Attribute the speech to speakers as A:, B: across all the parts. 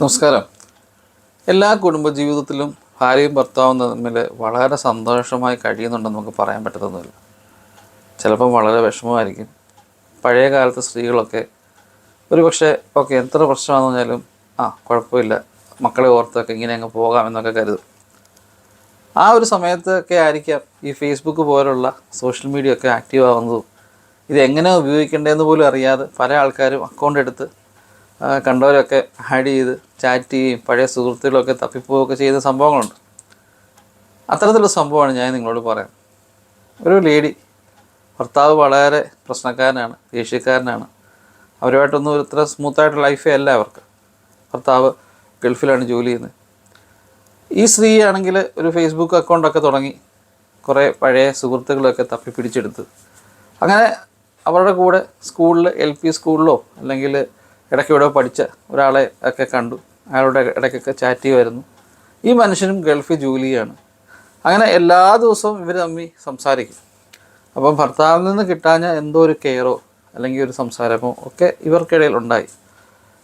A: നമസ്കാരം. എല്ലാ കുടുംബജീവിതത്തിലും ഭാര്യയും ഭർത്താവും തമ്മിൽ വളരെ സന്തോഷമായി കഴിയുന്നുണ്ടെന്ന് നമുക്ക് പറയാൻ പറ്റത്തൊന്നുമില്ല. ചിലപ്പം വളരെ വിഷമമായിരിക്കും. പഴയ കാലത്തെ സ്ത്രീകളൊക്കെ ഒരു പക്ഷേ ഓക്കെ എത്ര പ്രശ്നമാണെന്ന് പറഞ്ഞാലും ആ കുഴപ്പമില്ല. മക്കളെ ഓർത്തൊക്കെ ഇങ്ങനെ അങ്ങ് പോകാം എന്നൊക്കെ കരുതും. ആ ഒരു സമയത്തൊക്കെ ആയിരിക്കാം ഈ ഫേസ്ബുക്ക് പോലുള്ള സോഷ്യൽ മീഡിയ ഒക്കെ ആക്റ്റീവ് ആവുന്നതും. ഇത് എങ്ങനെ ഉപയോഗിക്കേണ്ടതെന്ന് പോലും അറിയാതെ പല ആൾക്കാരും അക്കൗണ്ട് എടുത്ത് കണ്ടവരൊക്കെ ആഡ് ചെയ്ത് ചാറ്റ് ചെയ്യുകയും പഴയ സുഹൃത്തുക്കളൊക്കെ തപ്പിപ്പോവുകയൊക്കെ ചെയ്യുന്ന സംഭവങ്ങളുണ്ട്. അത്തരത്തിലുള്ള സംഭവമാണ് ഞാൻ നിങ്ങളോട് പറയാം ഒരു ലേഡി ഭർത്താവ് വളരെ പ്രശ്നക്കാരനാണ് ദേഷ്യക്കാരനാണ്. അവരുമായിട്ടൊന്നും ഇത്ര സ്മൂത്തായിട്ട് ലൈഫേ അല്ല അവർക്ക്. ഭർത്താവ് ഗൾഫിലാണ് ജോലി ചെയ്യുന്നത്. ഈ സ്ത്രീ ആണെങ്കിൽ ഒരു ഫേസ്ബുക്ക് അക്കൗണ്ടൊക്കെ തുടങ്ങി കുറേ പഴയ സുഹൃത്തുക്കളൊക്കെ തപ്പി പിടിച്ചെടുത്ത് അങ്ങനെ അവരുടെ കൂടെ സ്കൂളിൽ എൽ പി സ്കൂളിലോ അല്ലെങ്കിൽ ഇടയ്ക്ക് ഇവിടെ പഠിച്ച ഒരാളെ ഒക്കെ കണ്ടു. അയാളുടെ ഇടയ്ക്കൊക്കെ ചാറ്റ് ചെയ്യുമായിരുന്നു. ഈ മനുഷ്യനും ഗൾഫിൽ ജോലിയാണ്. അങ്ങനെ എല്ലാ ദിവസവും ഇവർ തമ്മിൽ സംസാരിക്കും. അപ്പം ഭർത്താവിൽ നിന്ന് കിട്ടാഞ്ഞ എന്തോ ഒരു കെയറോ അല്ലെങ്കിൽ ഒരു സംസാരമോ ഒക്കെ ഇവർക്കിടയിൽ ഉണ്ടായി.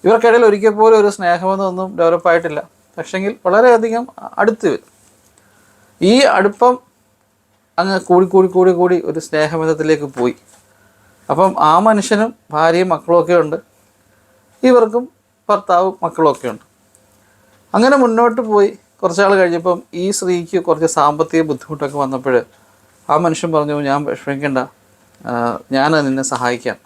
A: ഇവർക്കിടയിൽ ഒരിക്കൽ പോലും ഒരു സ്നേഹമെന്നൊന്നും ഡെവലപ്പ് ആയിട്ടില്ല. പക്ഷെങ്കിൽ വളരെയധികം അടുത്ത് ഈ അടുപ്പം അങ്ങ് കൂടി കൂടി കൂടി കൂടി ഒരു സ്നേഹബന്ധത്തിലേക്ക് പോയി. അപ്പം ആ മനുഷ്യനും ഭാര്യയും മക്കളും ഒക്കെ ഉണ്ട്. ഇവർക്കും ഭർത്താവും മക്കളൊക്കെ ഉണ്ട്. അങ്ങനെ മുന്നോട്ട് പോയി കുറച്ചാൾ കഴിഞ്ഞപ്പം ഈ സ്ത്രീക്ക് കുറച്ച് സാമ്പത്തിക ബുദ്ധിമുട്ടൊക്കെ വന്നപ്പോൾ ആ മനുഷ്യൻ പറഞ്ഞു ഞാൻ വിഷമിക്കേണ്ട. ഞാൻ നിന്നെ സഹായിക്കാം.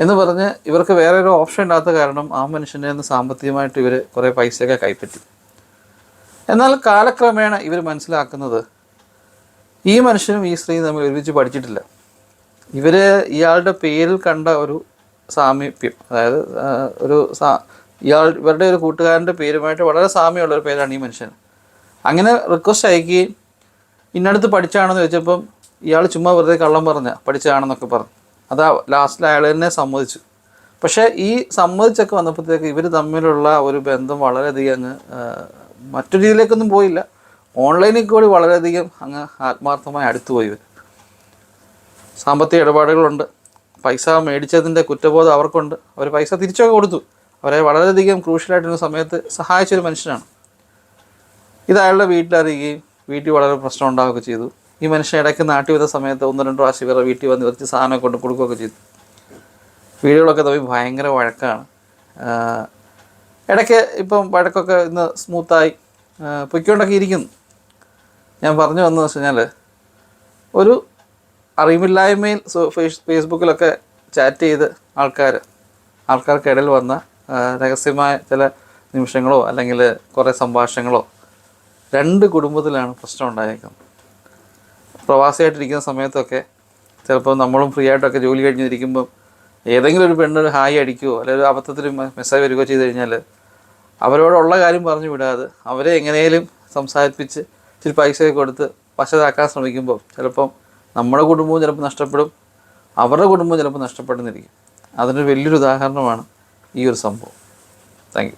A: എന്ന് പറഞ്ഞ് ഇവർക്ക് വേറെ ഒരു ഓപ്ഷൻ ഇല്ലാത്ത കാരണം ആ മനുഷ്യന്റെ നിന്ന് സാമ്പത്തികമായിട്ട് ഇവർ കുറേ പൈസയൊക്കെ കൈപ്പറ്റി. എന്നാൽ കാലക്രമേണ ഇവർ മനസ്സിലാക്കുന്നത് ഈ മനുഷ്യനും ഈ സ്ത്രീയും തമ്മിൽ ഒരുമിച്ച് പഠിച്ചിട്ടില്ല. ഇവർ ഇയാളുടെ പേരിൽ കണ്ട ഒരു സാമീപ്യം. അതായത് ഒരു സാ ഇയാൾ ഇവരുടെ ഒരു കൂട്ടുകാരന്റെ പേരുമായിട്ട് വളരെ സാമ്യമുള്ള ഒരു പേരാണ് ഈ മനുഷ്യൻ. അങ്ങനെ റിക്വസ്റ്റ് അയക്കുകയും ഇന്നടുത്ത് പഠിച്ചാണെന്ന് ചോദിച്ചപ്പം ഇയാൾ ചുമ്മാ വെറുതെ കള്ളം പറഞ്ഞ പഠിച്ചതാണെന്നൊക്കെ പറഞ്ഞു. അതാ ലാസ്റ്റിൽ അയാൾ തന്നെ സമ്മതിച്ചു. പക്ഷേ ഈ സമ്മതിച്ചൊക്കെ വന്നപ്പോഴത്തേക്ക് ഇവർ തമ്മിലുള്ള ഒരു ബന്ധം വളരെയധികം അങ്ങ് മറ്റു രീതിയിലേക്കൊന്നും പോയില്ല. ഓൺലൈനിൽ കൂടി വളരെയധികം അങ്ങ് ആത്മാർത്ഥമായി അടുത്തുപോയി ഇവർ. സാമ്പത്തിക ഇടപാടുകളുണ്ട്. പൈസ മേടിച്ചതിന്റെ കുറ്റബോധം അവർക്കുണ്ട്. അവർ പൈസ തിരിച്ചൊക്കെ കൊടുത്തു. അവരെ വളരെയധികം ക്രൂഷ്യലായിട്ടുള്ള സമയത്ത് സഹായിച്ചൊരു മനുഷ്യനാണ്. ഇത് അയാളുടെ വീട്ടിലറിയുകയും വീട്ടിൽ വളരെ പ്രശ്നം ഉണ്ടാവുകയൊക്കെ ചെയ്തു. ഈ മനുഷ്യൻ ഇടയ്ക്ക് നാട്ടിൽ വരുന്ന സമയത്ത് ഒന്ന് രണ്ട് പ്രാവശ്യം ഇവരുടെ വീട്ടിൽ വന്ന് ഇവർക്ക് സാധനമൊക്കെ കൊണ്ട് കൊടുക്കുകയൊക്കെ ചെയ്തു. വീടുകളൊക്കെ തമ്മിൽ ഭയങ്കര വഴക്കാണ്. ഇടയ്ക്ക് ഇപ്പം വഴക്കൊക്കെ ഇന്ന് സ്മൂത്തായി പൊയ്ക്കൊണ്ടൊക്കെ ഇരിക്കുന്നു. ഞാൻ പറഞ്ഞു വന്നതെന്ന് വെച്ച് കഴിഞ്ഞാൽ ഒരു അറിവില്ലായ്മയിൽ ഫേസ്ബുക്കിലൊക്കെ ചാറ്റ് ചെയ്ത് ആൾക്കാർ ആൾക്കാർക്കിടയിൽ വന്ന രഹസ്യമായ ചില നിമിഷങ്ങളോ അല്ലെങ്കിൽ കുറേ സംഭാഷണങ്ങളോ രണ്ട് കുടുംബത്തിലാണ് പ്രശ്നം ഉണ്ടായേക്കുന്നത്. പ്രവാസിയായിട്ടിരിക്കുന്ന സമയത്തൊക്കെ ചിലപ്പോൾ നമ്മളും ഫ്രീ ആയിട്ടൊക്കെ ജോലി കഴിഞ്ഞിരിക്കുമ്പം ഏതെങ്കിലും ഒരു പെണ്ണ് ഒരു ഹായ് അടിക്കുകയോ അല്ലെങ്കിൽ ഒരു അബദ്ധത്തിൽ മെസ്സേജ് വരികയോ ചെയ്ത് കഴിഞ്ഞാൽ അവരോടുള്ള കാര്യം പറഞ്ഞു വിടാതെ അവരെ എങ്ങനെയും സംസാരിപ്പിച്ച് ഇച്ചിരി പൈസയൊക്കെ കൊടുത്ത് വശതാക്കാൻ ശ്രമിക്കുമ്പോൾ ചിലപ്പം നമ്മുടെ കുടുംബവും ചിലപ്പോൾ നഷ്ടപ്പെടും. അവരുടെ കുടുംബവും ചിലപ്പോൾ നഷ്ടപ്പെടുന്നിരിക്കും. അതിനൊരു വലിയൊരു ഉദാഹരണമാണ് ഈ ഒരു സംഭവം. താങ്ക്